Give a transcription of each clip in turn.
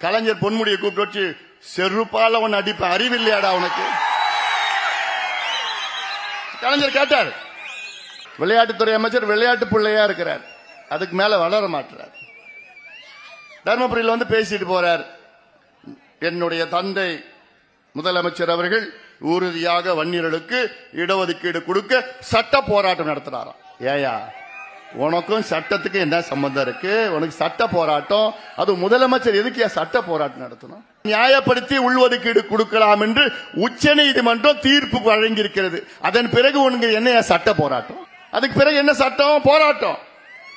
கலைஞர் பொன்முடியை கூப்பிட்டு வச்சு செருப்பால உன் அடிப்ப அறிவில்லையாடா உனக்கு? கலைஞர் கேட்டார். விளையாட்டுத்துறை அமைச்சர் விளையாட்டு பிள்ளையா இருக்கிறார். அதுக்கு மேல வளர மாட்டார் தர்மபுரியில் வந்து பேசிட்டு போறார். என்னுடைய தந்தை முதலமைச்சர் அவர்கள் உறுதியாக வன்னியர்களுக்கு இடஒதுக்கீடு கொடுக்க சட்ட போராட்டம் நடத்தினாராம். ஏயா? உனக்கும் சட்டத்துக்கு என்ன சம்பந்தம் இருக்கு? உனக்கு சட்ட போராட்டம். அது முதலமைச்சர் எதுக்கு சட்ட போராட்டம் நடத்தணும்? நியாயப்படுத்தி உள்ஒதுக்கீடு கொடுக்கலாம் என்று உச்ச நீதிமன்றம் தீர்ப்பு வழங்கியிருக்கிறது. அதன் பிறகு உனக்கு என்ன சட்ட போராட்டம்? அதுக்கு பிறகு என்ன சட்டம்? போராட்டம்.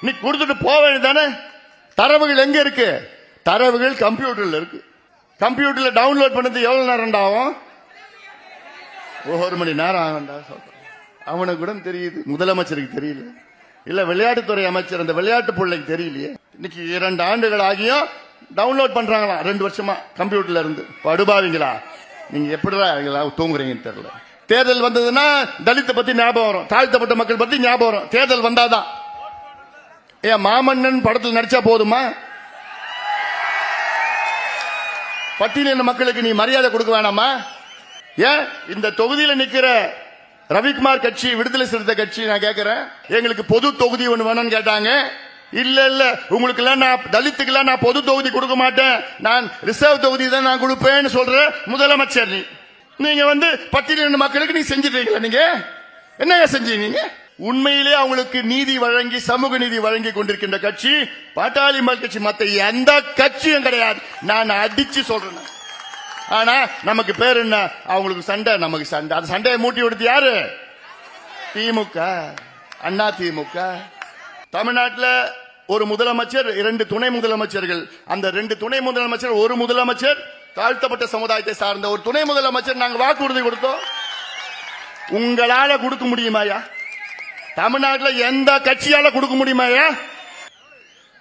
நீ கொடுத்துட்டு போக வேண்டியதானே தரவுகள் எங்க இருக்கு? தரவுகள் கம்ப்யூட்டர்ல இருக்கு. கம்ப்யூட்டர்ல டவுன்லோட் பண்ணது எவ்வளவு நேரம் ஆகும்? ஒரு மணி நேரம் ஆகண்டா சொல்றேன். அவனுக்கு கூட தெரியுது. முதலமைச்சருக்கு தெரியல. இல்ல விளையாட்டுத்துறை அமைச்சர் அந்த விளையாட்டு பிள்ளைக்கு தெரியலையே. இன்னைக்கு இரண்டு ஆண்டுகள் ஆகியும் டவுன்லோட் பண்றாங்களாம் ரெண்டு வருஷமா கம்ப்யூட்டர்ல இருந்து. படுபாவீங்களா? நீங்க எப்படிதான் தூங்குறீங்கன்னு தெரியல. தேர்தல் வந்ததுன்னா தலித்தை பத்தி ஞாபகம் வரும். தாழ்த்தப்பட்ட மக்கள் பத்தி ஞாபகம் வரும். தேர்தல் வந்தாதான். ஏன் மாமன்னன் படத்தில் நடிச்சா போதுமா? பட்டியலின மக்களுக்கு நீ மரியாதை கொடுக்க வேணாமா? ஏன் இந்த தொகுதியில் நிற்கிற ரவிக்குமார் கட்சி விடுதலை சிறுத்தை கட்சி நான் கேட்கிறேன் எங்களுக்கு பொது தொகுதி ஒன்று வேணும்னு கேட்டாங்க. இல்ல இல்ல. உங்களுக்கு எல்லாம் நான் தலித்துக்கு எல்லாம் நான் பொது தொகுதி கொடுக்க மாட்டேன். நான் ரிசர்வ் தொகுதி தான் நான் கொடுப்பேன்னு சொல்ற முதலமைச்சர் நீ. நீங்க வந்து ரெண்டு மக்களுக்கு நீ செஞ்சிட்டீங்களா நீங்க? என்னங்க செஞ்சீங்க நீங்க? உண்மையிலே அவங்களுக்கு நீதி வழங்கி சமூக நீதி வழங்கி கொண்டிருக்கின்ற கட்சி பாட்டாளி மக்கள் கட்சி மத்த எந்த கட்சியும் கிடையாது. நான் அடிச்சு சொல்றேன். ஆனா நமக்கு பேர் என்ன? அவங்களுக்கு சண்டை நமக்கு சண்டை. அந்த சண்டையை மூட்டி விடுத்து யாரு? திமுக. அண்ணா திமுக. தமிழ்நாட்டில் ஒரு முதலமைச்சர் இரண்டு துணை முதலமைச்சர்கள். அந்த ரெண்டு துணை முதலமைச்சர் ஒரு முதலமைச்சர் தாழ்த்தப்பட்ட சமுதாயத்தை சார்ந்த ஒரு துணை முதலமைச்சர் நாங்க வாக்குறுதி கொடுத்தோம். உங்களால கொடுக்க முடியுமாயா தமிழ்நாட்டில் எந்த கட்சியால கொடுக்க முடியுமாயா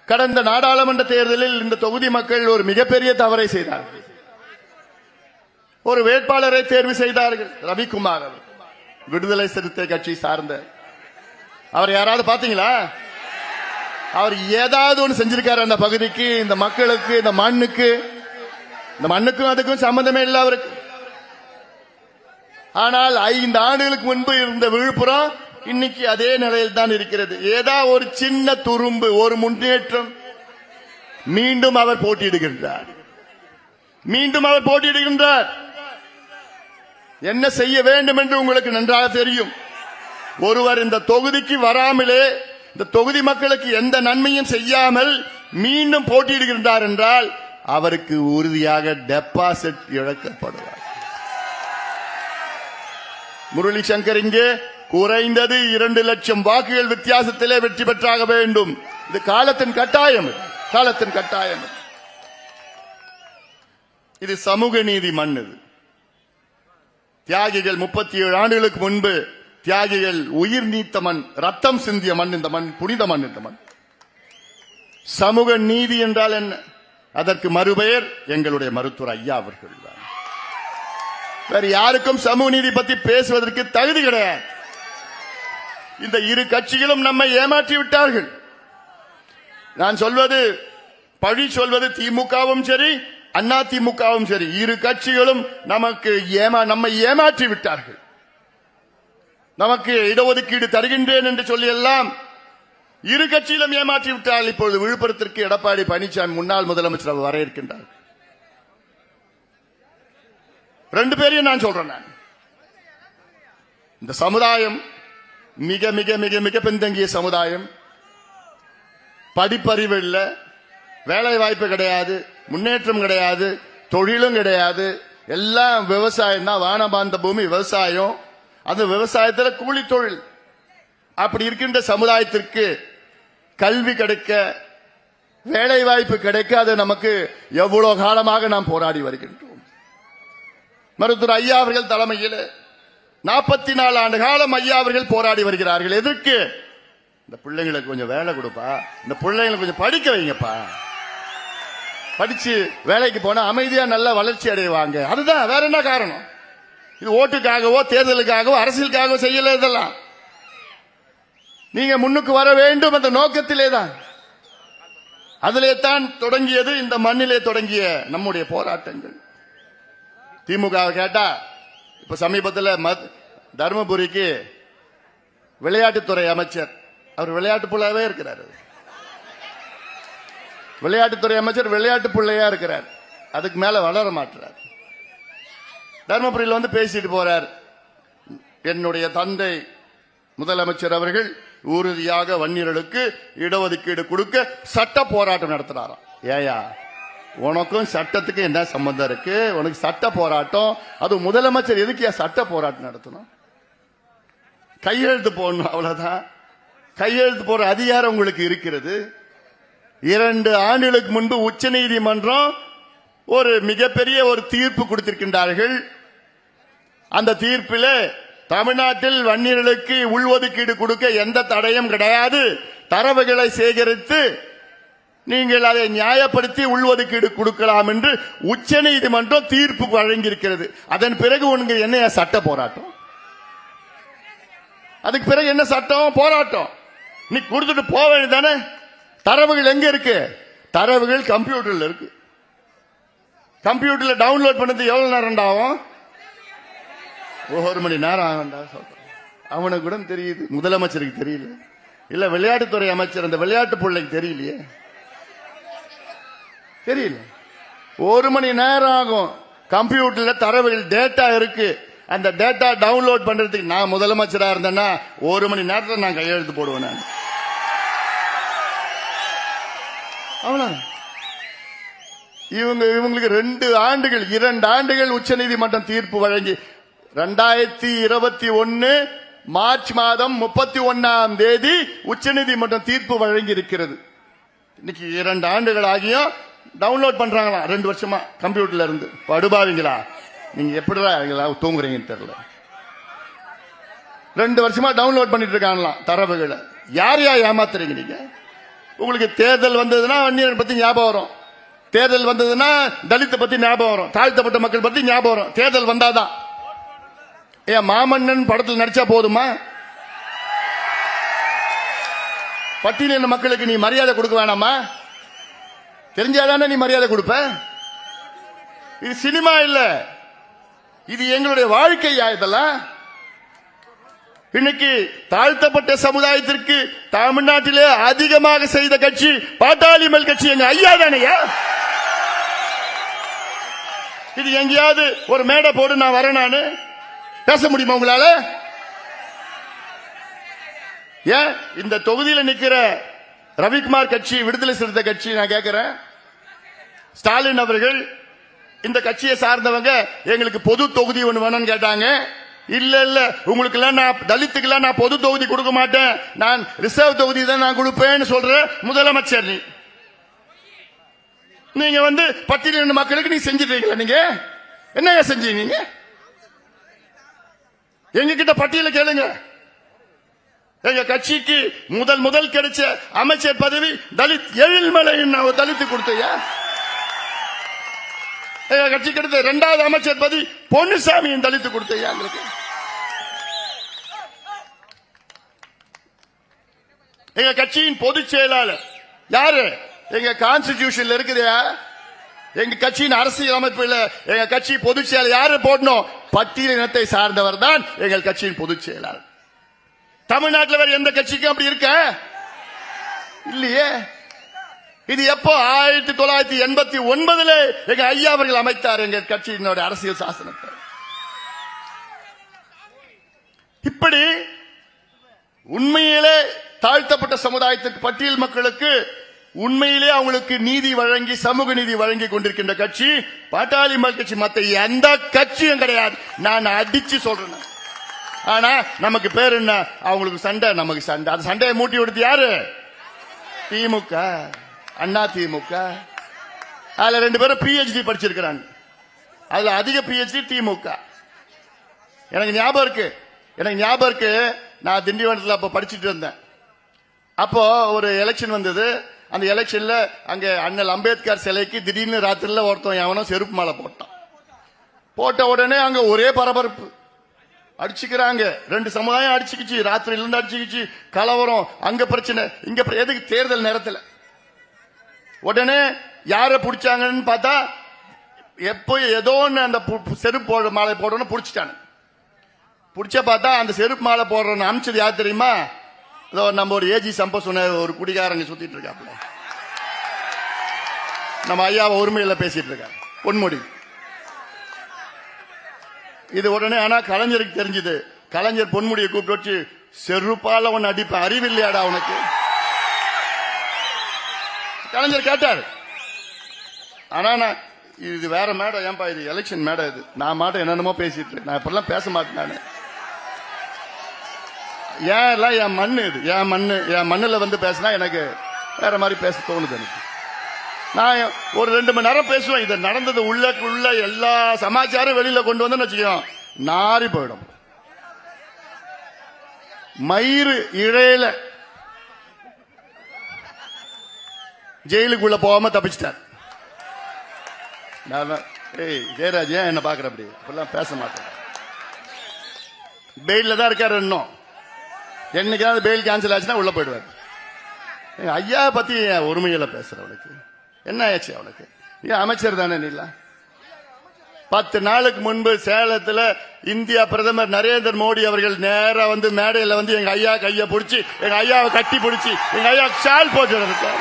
கடந்த நாடாளுமன்ற தேர்தலில் இந்த தொகுதி மக்கள் ஒரு மிகப்பெரிய தவறை செய்தார்கள். ஒரு வேட்பாளரை தேர்வு செய்தார்கள். ரவிக்குமார் அவர். விடுதலை சிறுத்தை கட்சி சார்ந்த. அவர் யாராவது பாத்தீங்களா அவர் ஏதாவது ஒன்று செஞ்சிருக்காரு அந்த பகுதிக்கு இந்த மக்களுக்கு இந்த மண்ணுக்கு. இந்த மண்ணுக்கும் அதுக்கும் சம்பந்தமே இல்லை அவருக்கு. ஆனால் ஐந்து ஆண்டுகளுக்கு முன்பு இருந்த விழுப்புரம் இன்னைக்கு அதே நிலையில் தான் இருக்கிறது. ஏதா ஒரு சின்ன துரும்பு ஒரு முன்னேற்றம் மீண்டும் அவர் போட்டியிடுகின்றார். மீண்டும் அவர் போட்டியிடுகின்றார். என்ன செய்ய வேண்டும் என்று உங்களுக்கு நன்றாக தெரியும். ஒருவர் இந்த தொகுதிக்கு வராமலே இந்த தொகுதி மக்களுக்கு எந்த நன்மையும் செய்யாமல் மீண்டும் போட்டியிடுகின்றார் என்றால் அவருக்கு உறுதியாக டெபாசிட் இழக்கப்படுவார். முரளி சங்கர் இங்கே குறைந்தது இரண்டு லட்சம் வாக்குகள் வித்தியாசத்திலே வெற்றி பெற்றாக வேண்டும். இது காலத்தின் கட்டாயம் காலத்தின் கட்டாயம் இது. இது சமூக நீதி மண் இது. தியாகிகள் முப்பத்தி ஏழு ஆண்டுகளுக்கு முன்பு தியாகிகள் உயிர் நீத்த மண் ரத்தம் சிந்திய மண் இந்த மண் புனித மண் இந்த மண். சமூக நீதி என்றால் என்ன? அதற்கு மறுபெயர் எங்களுடைய மருத்துவர் ஐயா அவர்கள் தான். வேற யாருக்கும் சமூக நீதி பத்தி பேசுவதற்கு தகுதி கிடையாது. இந்த இரு கட்சிகளும் நம்மை ஏமாற்றி விட்டார்கள். நான் சொல்வது பழி சொல்வது திமுகவும் சரி அண்ணா திமுகவும் சரி இரு கட்சிகளும் நமக்கு ஏமா நம்மை ஏமாற்றி விட்டார்கள். நமக்கு இடஒதுக்கீடு தருகின்றேன் என்று சொல்லியெல்லாம் இரு கட்சியிலும் ஏமாற்றி விட்டால் இப்பொழுது விழுப்புரத்திற்கு எடப்பாடி பழனிசாமி முன்னாள் முதலமைச்சர் அவர் வர இருக்கின்றார் ரெண்டு பேரையும் நான் சொல்றேன் நான். இந்த சமுதாயம் மிக மிக மிக மிக பின்தங்கிய சமுதாயம். படிப்பறிவு இல்லை வேலை வாய்ப்பு கிடையாது. முன்னேற்றம் கிடையாது தொழிலும் கிடையாது. எல்லாம் விவசாயம் தான். வானபாந்த பூமி விவசாயம். அந்த விவசாயத்தில் கூலி தொழில். அப்படி இருக்கின்ற சமுதாயத்திற்கு கல்வி கிடைக்க வேலை வாய்ப்பு கிடைக்க அது நமக்கு எவ்வளவு காலமாக நாம் போராடி வருகின்றோம். மருத்துவர் ஐயா அவர்கள் தலைமையில் நாற்பத்தி நாலு ஆண்டு காலம் ஐயா அவர்கள் போராடி வருகிறார்கள். எதற்கு? இந்த பிள்ளைங்களுக்கு கொஞ்சம் வேலை கொடுப்பா. இந்த பிள்ளைங்களுக்கு கொஞ்சம் படிக்க வைங்கப்பா. படிச்சு வேலைக்கு போனா அமைதியா நல்லா வளர்ச்சி அடைவாங்க. அதுதான் வேற என்ன காரணம்? இது ஓட்டுக்காகவோ தேர்தலுக்காகவோ அரசியலுக்காகவோ செய்யல இதெல்லாம். நீங்க முன்னுக்கு வர வேண்டும் அந்த நோக்கத்திலே தான் அதிலே தான் தொடங்கியது இந்த மண்ணிலே தொடங்கிய நம்முடைய போராட்டங்கள். திமுக கேட்டா இப்ப சமீபத்தில் மத்- தருமபுரிக்கு விளையாட்டுத்துறை அமைச்சர். அவர் விளையாட்டு புள்ளாவே இருக்கிறார். விளையாட்டுத்துறை அமைச்சர் விளையாட்டு பிள்ளையா இருக்கிறார். அதுக்கு மேல வளர மாட்டுறார். தருமபுரியில் வந்து பேசிட்டு போறார். என்னுடைய தந்தை முதலமைச்சர் அவர்கள் உறுதியாக வன்னியர்களுக்கு இடஒதுக்கீடு கொடுக்க சட்ட போராட்டம் நடத்துறாராம். ஏயா உனக்கும் சட்டத்துக்கு என்ன சம்பந்தம் இருக்கு? உனக்கு சட்ட போராட்டம் அது முதலமைச்சர் எதுக்கு சட்ட போராட்டம் நடத்தணும்? கையெழுத்து போடணும் அவ்வளவுதான். கையெழுத்து போற அதிகாரம் உங்களுக்கு இருக்கிறது. இரண்டு ஆண்டுகளுக்கு முன்பு உச்சநீதிமன்றம் ஒரு மிகப்பெரிய ஒரு தீர்ப்பு கொடுத்திருக்கின்றார்கள். அந்த தீர்ப்பில் தமிழ்நாட்டில் வன்னியர்களுக்கு உள்ஒதுக்கீடு கொடுக்க எந்த தடையும் கிடையாது. தரவுகளை சேகரித்து நீங்கள் அதை நியாயப்படுத்தி உள்ஒதுக்கீடு கொடுக்கலாம் என்று உச்சநீதிமன்றம் தீர்ப்பு வழங்கியிருக்கிறது. அதன் பிறகு உனக்கு என்ன சட்ட போராட்டம்? அதுக்கு பிறகு என்ன சட்டம்? போராட்டம். நீ கொடுத்துட்டு போக வேண்டியதானே தரவுகள் எங்க இருக்கு? தரவுகள் கம்ப்யூட்டர்ல இருக்கு. கம்ப்யூட்டர்ல டவுன்லோட் பண்ணது எவ்வளவு நேரம் ஆகும்? ஒரு மணி நேரம் ஆகும்டா சொல்றேன். அவனுக்கு கூட தெரியுது. முதலமைச்சருக்கு தெரியல. இல்ல விளையாட்டுத்துறை அமைச்சர் அந்த விளையாட்டு பிள்ளைக்கு தெரியலையே. தெரியல. ஒரு மணி நேரம் ஆகும். கம்ப்யூட்டர்ல தரவுகள் டேட்டா இருக்கு. அந்த டேட்டா டவுன்லோட் பண்றதுக்கு நான் முதலமைச்சரா இருந்தேன்னா ஒரு மணி நேரத்தில் நான் கையெழுத்து போடுவேன் நான். அவ்வளவு இவங்க இவங்களுக்கு ரெண்டு ஆண்டுகள் இரண்டு ஆண்டுகள் உச்சநீதிமன்றம் தீர்ப்பு வழங்கி ரெண்டாயிரத்தி இருபத்தி ஒன்னு மார்ச் மாதம் முப்பத்தி ஒன்னாம் தேதி உச்சநீதிமன்றம் தீர்ப்பு வழங்கி இருக்கிறது இன்னைக்கு இரண்டு ஆண்டுகள் ஆகியும் டவுன்லோட் பண்றாங்களா? ரெண்டு வருஷமா கம்ப்யூட்டர்ல இருந்து. படுபாவீங்களா? நீங்க எப்படிடா தூங்குறீங்கன்னு தெரியல. ரெண்டு வருஷமா டவுன்லோட் பண்ணிட்டு இருக்காங்களாம் தரவுகளை. யார் யார் ஏமாத்துறீங்க நீங்க? உங்களுக்கு தேர்தல் வந்ததுன்னா வன்னியர் பத்தி ஞாபகம் வரும். தேர்தல் வந்ததுன்னா தலித்தை பத்தி ஞாபகம் வரும். தாழ்த்தப்பட்ட மக்கள் பத்தி ஞாபகம் வரும். தேர்தல் வந்தாதான். ஏன் மாமன்னன் படத்தில் நடிச்சா போதுமா? பட்டியலின மக்களுக்கு நீ மரியாதை கொடுக்க வேணாமா? தெரிஞ்சாதானே நீ மரியாதை கொடுப்ப? இது சினிமா இல்ல. இது எங்களுடைய வாழ்க்கையா இதெல்லாம். இன்னைக்கு தாழ்த்தப்பட்ட சமுதாயத்திற்கு தமிழ்நாட்டிலே அதிகமாக செய்த கட்சி பாட்டாளி மல் கட்சி எங்க ஐயா தானையா? இது எங்கேயாவது ஒரு மேடை போடு நான் வரேன் நானு. பேச முடியுமா உங்களால? ஏன்? இந்த தொகுதியில் நிற்கிற ரவிக்குமார் கட்சி விடுதலை சிறுத்தை கட்சி நான் கேட்கிறேன் ஸ்டாலின் அவர்கள் இந்த கட்சியை சார்ந்தவங்க எங்களுக்கு பொது தொகுதி ஒன்று வேணும்னு கேட்டாங்க. இல்ல இல்ல. உங்களுக்கு எல்லாம் நான் தலித்துக்கெல்லாம் நான் பொது தொகுதி கொடுக்க மாட்டேன். நான் ரிசர்வ் தொகுதி தான் நான் கொடுப்பேன்னு சொல்ற முதலமைச்சர் நீ. நீங்க வந்து பட்டியலின மக்களுக்கு நீ செஞ்சிட்டீங்களா நீங்க? என்னங்க செஞ்சீங்க நீங்க? எங்க கிட்ட பட்டியல கேளுங்க. எங்க கட்சிக்கு முதல் முதல் கிடைச்ச அமைச்சர் பதவி தலித் எழில்மலை தலித்து கொடுத்தையா எங்க கட்சி கிடைத்த இரண்டாவது அமைச்சர் பதவி பொன்னுசாமியின் தலித்து கொடுத்தையா எங்களுக்கு எங்க கட்சியின் பொதுச் செயலாளர். யாரு? எங்க கான்ஸ்டிடியூஷன்ல இருக்குதா எங்க கட்சியின் அரசியல் அமைப்புல எங்க கட்சி பொதுச் செயலாளர் யாரு போடணும்? பட்டியல் இனத்தை சார்ந்தவர் தான் எங்கள் கட்சியின் பொதுச் செயலாளர். தமிழ்நாட்டில் வேற எந்த கட்சிக்கும் அப்படி இருக்க? இல்லையே. இது எப்போ ஆயிரத்தி தொள்ளாயிரத்தி எண்பத்தி ஒன்பதுல எங்க ஐயா அவர்கள் அமைத்தார் எங்க கட்சியினுடைய அரசியல் சாசனத்தை. இப்படி உண்மையிலே தாழ்த்தப்பட்ட சமுதாயத்திற்கு பட்டியல் மக்களுக்கு உண்மையிலே அவங்களுக்கு நீதி வழங்கி சமூக நீதி வழங்கி கொண்டிருக்கின்ற கட்சி பாட்டாளி மக்கள் கட்சி மத்த எந்த கட்சியும் கிடையாது. நான் அடிச்சு சொல்றேன். ஆனா நமக்கு பேர் என்ன? அவங்களுக்கு சண்டை நமக்கு சண்டை. அந்த சண்டையை மூட்டி விடுத்து யாரு? திமுக. அண்ணா திமுக. அதுல ரெண்டு பேரும் பிஹெச்டி படிச்சிருக்கிறாங்க. அதுல அதிக பிஹெச்டி திமுக. எனக்கு ஞாபகம் இருக்கு. எனக்கு ஞாபகம் இருக்கு. நான் திண்டிவனத்தில் அப்போ படிச்சிட்டு இருந்தேன். அப்போ ஒரு எலெக்ஷன் வந்தது. அந்த எலெக்ஷன்ல அங்க அண்ணல் அம்பேத்கர் சிலைக்கு திடீர்னு ராத்திரில ஒருத்தன் எவனோ செருப்பு மாலை போட்டான். போட்ட உடனே அங்க ஒரே பரபரப்பு. அடிச்சுக்கிறாங்க. ரெண்டு சமுதாயம் அடிச்சுக்கிச்சு. ராத்திரில இருந்து அடிச்சுக்கிச்சு. கலவரம். அங்க பிரச்சனை. இங்க எதுக்கு தேர்தல் நேரத்தில்? உடனே யாரை பிடிச்சாங்கன்னு பார்த்தா எப்போ ஏதோ ஒன்று அந்த பு- செருப்பு போடுற மாலை போடணும்னு பிடிச்சிட்டானு. பிடிச்ச பார்த்தா அந்த செருப்பு மாலை போடுறன்னு அமிச்சது யார் தெரியுமா? இதோ நம்ம ஒரு ஏஜி சம்ப சொன்ன ஒரு குடிகாரங்க சுத்திட்டு இருக்காப்புல. நம்ம ஐயாவை ஒருமையில பேசிட்டு இருக்காங்க பொன்முடி. இது உடனே ஆனா கலைஞருக்கு தெரிஞ்சது. கலைஞர் பொன்முடியை கூப்பிட்டு வச்சு செருப்பால உன்னை அடிப்ப அறிவில்லையாடா உனக்கு? கலைஞர் கேட்டார். ஆனா நான் இது வேற மேடம் ஏன்பா இது எலெக்ஷன் மேடம் இது? நான் மாட்டம் என்னென்னமோ பேசிட்டு நான் இப்பெல்லாம் பேச மாட்டேன் நான். ஏன் எல்லாம் என் மண்ணு இது? என் மண்ணு என் மண்ணில் வந்து பேசினா எனக்கு வேற மாதிரி பேச தோணுது எனக்கு. நான் ஒரு ரெண்டு மணி நேரம் பேசுவேன். இது நடந்தது உள்ளக்குள்ள எல்லா சமாச்சாரம் வெளியில கொண்டு வந்து வச்சுக்கோ நாரி போயிடும். மயிறு இழையில ஜெயிலுக்குள்ள போகாம தப்பிச்சிட்டார். நான் ஏய் ஜெயராஜ் ஏன் என்ன பாக்குற அப்படி? இப்பெல்லாம் பேச மாட்டேன். பெயில்ல தான் இருக்காரு இன்னும். என்னைக்காவது பெயில் கேன்சல் ஆச்சுன்னா உள்ள போயிடுவார். ஐயா பத்தி உரிமையில பேசுற அவனுக்கு என்ன ஆச்சு அவனுக்கு? ஏன் அமைச்சர் தானே நீல? பத்து நாளுக்கு முன்பு சேலத்துல இந்தியா பிரதமர் நரேந்திர மோடி அவர்கள் நேரா வந்து மேடையில வந்து எங்க ஐயா கைய பிடிச்சி எங்க ஐயாவை கட்டி பிடிச்சி எங்க ஐயா ஷால் போட்டு இருக்காரு.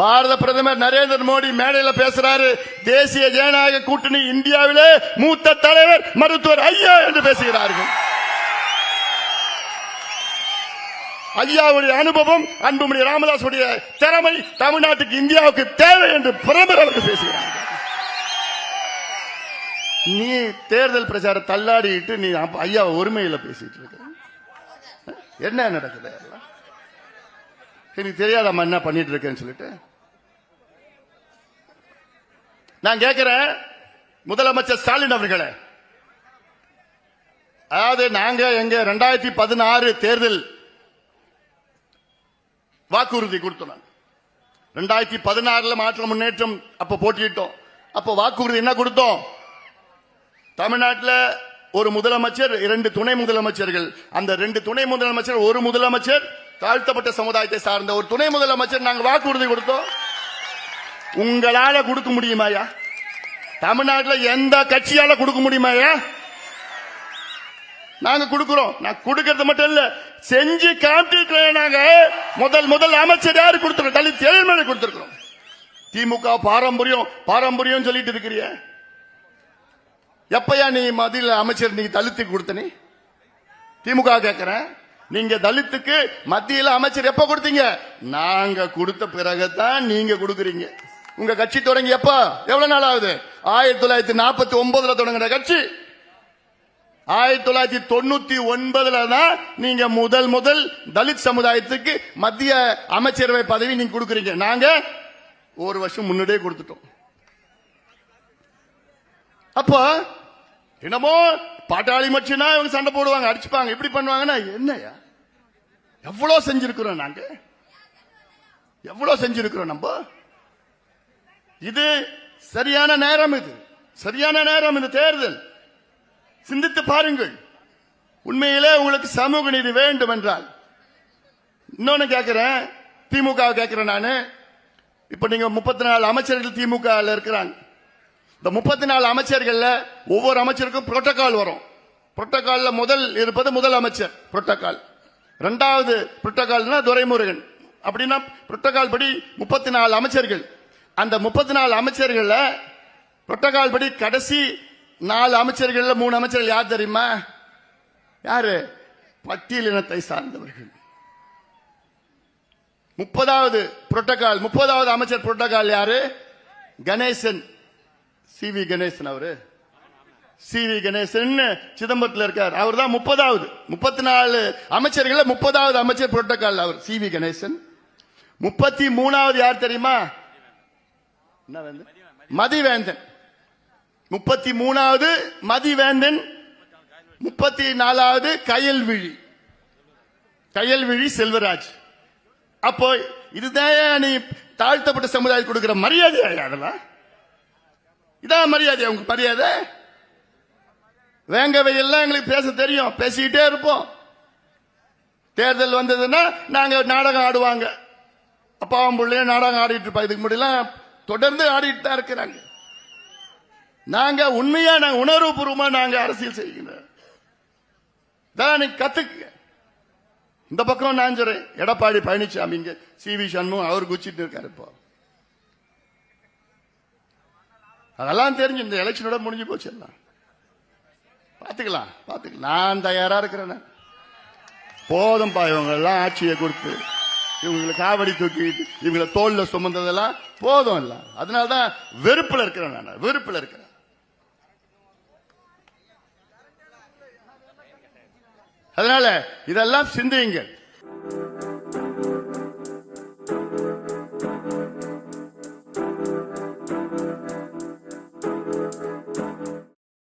பாரத பிரதமர் நரேந்திர மோடி மேடையில் பேசுறாரு. தேசிய ஜனநாயக கூட்டணி இந்தியாவிலே மூத்த தலைவர் மருத்துவர் ஐயா என்று பேசுகிறார்கள். ஐயாவுடைய அனுபவம் அன்புமணி ராமதாசுடைய திறமை தமிழ்நாட்டுக்கு இந்தியாவுக்கு தேவை என்று பிரதமர் அவர்கள் பேசுகிறார்கள் நீ தேர்தல் பிரச்சார தள்ளாடிட்டு நீ ஐயா ஐயாவை ஒருமையில பேசிட்டு இருக்க. என்ன நடக்குது? எனக்கு தெரியாதம்மா என்ன பண்ணிட்டு இருக்கேன்னு சொல்லிட்டு. நான் கேட்கிறேன் முதலமைச்சர் ஸ்டாலின் அவர்களே. அதாவது நாங்க எங்க ரெண்டாயிரத்தி பதினாறு தேர்தல் வாக்குறுதி கொடுத்தோம் ரெண்டாயிரத்தி பதினாறுல மாற்ற முன்னேற்றம் அப்ப போட்டியிட்டோம். அப்ப வாக்குறுதி என்ன கொடுத்தோம்? தமிழ்நாட்டில் ஒரு முதலமைச்சர் இரண்டு துணை முதலமைச்சர்கள். அந்த ரெண்டு துணை முதலமைச்சர் ஒரு முதலமைச்சர் தாழ்த்தப்பட்ட சமுதாயத்தை சார்ந்த ஒரு துணை முதலமைச்சர் நாங்கள் வாக்குறுதி கொடுத்தோம். உங்களால கொடுக்க முடியுமாயா தமிழ்நாட்டில் எந்த கட்சியால கொடுக்க முடியுமாயா நாங்க கொடுக்கிறோம். நான் கொடுக்கறது மட்டும் இல்ல செஞ்சு காமிட்டு நாங்க முதல் முதல் அமைச்சர் யாரு கொடுத்துருக்கோம் தலித் தேர்மலை கொடுத்துருக்கோம் திமுக பாரம்பரியம் பாரம்பரியம் சொல்லிட்டு இருக்கிறிய. எப்பயா நீ மதியில் அமைச்சர் நீ தலித்துக்கு கொடுத்தனி திமுக கேட்கிறேன் நீங்க தலித்துக்கு மத்தியில் அமைச்சர் எப்ப கொடுத்தீங்க? நாங்க கொடுத்த பிறகுதான் நீங்க கொடுக்குறீங்க. உங்க கட்சி தொடங்கி எப்ப எவ்வளவு நாள் ஆகுது? ஆயிரத்தி தொள்ளாயிரத்தி நாற்பத்தி ஒன்பதுல தொடங்குற கட்சி. ஆயிரத்தி தொள்ளாயிரத்தி தொண்ணூத்தி ஒன்பதுல தான் நீங்க முதல் முதல் தலித் சமுதாயத்துக்கு மத்திய அமைச்சரவை பதவி நீங்க கொடுக்குறீங்க. நாங்க ஒரு வருஷம் முன்னாடியே கொடுத்துட்டோம். அப்ப என்னமோ பாட்டாளி மச்சுனா இவங்க சண்டை போடுவாங்க அடிச்சுப்பாங்க. இப்படி பண்ணுவாங்கன்னா என்னையா எவ்வளவு செஞ்சிருக்கிறோம் நாங்க? எவ்வளவு செஞ்சிருக்கிறோம் நம்ம? இது சரியான நேரம் இது. சரியான நேரம் இந்த தேர்தல். சிந்தித்து பாருங்கள். உண்மையிலே உங்களுக்கு சமூக நீதி வேண்டும் என்றால் இன்னொன்னு கேட்கிறேன் திமுக கேட்கிறேன் நான். இப்ப நீங்க முப்பத்தி நாலு அமைச்சர்கள் திமுக இருக்கிறாங்க. இந்த முப்பத்தி நாலு அமைச்சர்கள்ல ஒவ்வொரு அமைச்சருக்கும் புரோட்டோகால் வரும். புரோட்டோகால்ல முதல் இருப்பது முதல் அமைச்சர் புரோட்டோகால் இரண்டாவது புரோட்டோகால்னா துரைமுருகன். அப்படின்னா புரோட்டோகால் படி முப்பத்தி நாலு அமைச்சர்கள். அந்த முப்பத்தி நாலு அமைச்சர்கள்ல புரோட்டோகால் படி கடைசி நாலு அமைச்சர்கள்ல மூணு அமைச்சர்கள் யார் தெரியுமா? யாரு? பட்டியலினத்தை சார்ந்தவர்கள். முப்பதாவது புரோட்டோகால் முப்பதாவது அமைச்சர் புரோட்டோகால் யாரு? கணேசன். சி வி கணேசன் அவரு. சி வி கணேசன் சிதம்பரத்தில் இருக்கார். அவர் தான் முப்பதாவது. முப்பத்தி நாலு அமைச்சர்கள் முப்பதாவது அமைச்சர் புரோட்டோகால் அவர். C V Ganesan. முப்பத்தி மூணாவது யார் தெரியுமா? மதிவேந்தன். முப்பத்தி மூணாவது மதிவேந்தன். முப்பத்தி நாலாவது கயல்விழி. கயல்விழி செல்வராஜ். அப்போ இதுதான் நீ தாழ்த்தப்பட்ட சமுதாயம் கொடுக்கிற மரியாதை அதெல்லாம்? இதான் மரியாதை உங்க மரியாதை? வேங்கவை எல்லாம் எங்களுக்கு பேச தெரியும். பேசிக்கிட்டே இருப்போம். தேர்தல் வந்ததுன்னா நாங்க நாடகம் ஆடுவாங்க. அப்பாவும் பிள்ளைய நாடகம் ஆடிட்டு இருப்பா. இதுக்கு முடியலாம் தொடர்ந்து ஆடிட்டு தான் இருக்கிறாங்க. நாங்க உண்மையா நாங்க உணர்வுபூர்வமா நாங்க அரசியல் செய்கின்றோம். கத்துக்க. இந்த பக்கம் நான் சொல்றேன். எடப்பாடி பழனிசாமி இங்க சி வி சண்முகம் அவர் குச்சிட்டு இருக்காரு இப்போ. அதெல்லாம் தெரிஞ்சு இந்த எலெக்ஷனோட முடிஞ்சு போச்சு எல்லாம். பாத்துக்கலாம் பாத்துக்கலாம் நான் தயாரா இருக்கிறேன். போதும்பா இவங்க எல்லாம் ஆட்சியை கொடுத்து இவங்களை காவடி தூக்கிட்டு இவங்களை தோல்ல சுமந்ததெல்லாம் போதும் இல்ல. அதனாலதான் வெறுப்புல இருக்கிறேன் நான் வெறுப்புல இருக்கிறேன். அதனால இதெல்லாம் சிந்தியுங்கள்.